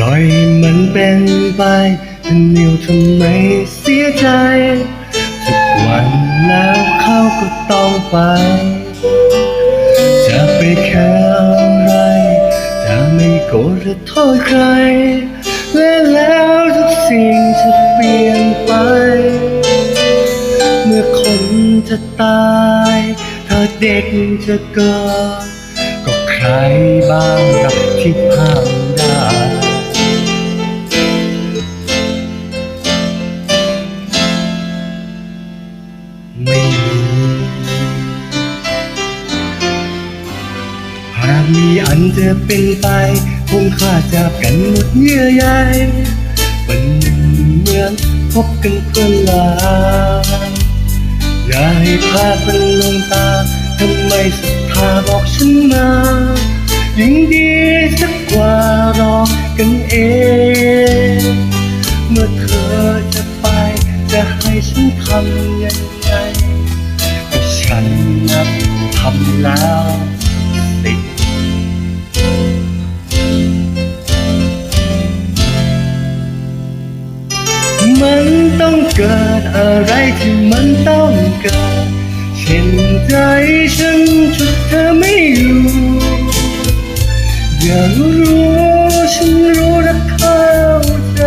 ล่อยมันเป็นไปจะเหนียวทำไมเสียใจทุกวันแล้วเขาก็ต้องไป จะไปแค่อะไรจะไม่โกรธหรือโทษใคร และแล้วทุกสิ่งจะเปลี่ยนไป เมื่อคนจะตายถ้าเด็กจะเกิดก็ใครบ้างรับที่ห้าม อันจะเป็นไปคงขาจากกันหมดเยื่อใยเป็นเมือนพบกันเพื่อนลาอย่าให้พาฝนลงตาทำไมศรัทธาบอกฉันมายิ่งดีสักกว่ารอกันเอง เมื่อเธอจะไป จะให้ฉันทำยังไงก็ฉันนับทำแล้ว กิดอะไรที่มันต้องเกิดเช่นใจฉันชุดเธอไม่อยู่อยากรู้ฉันรู้และเข้าใจ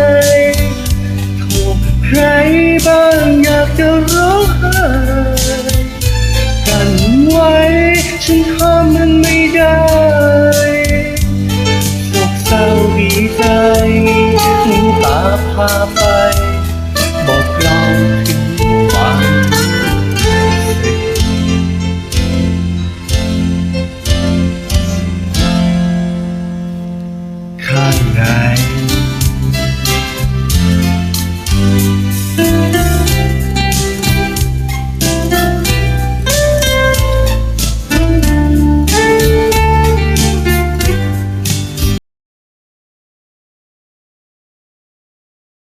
โทษใครบ้างอยากจะร้องไห้กันไว้ ฉันทำมันไม่ได้โศกเศร้าดีใจน้ำตาพาไป Tonight.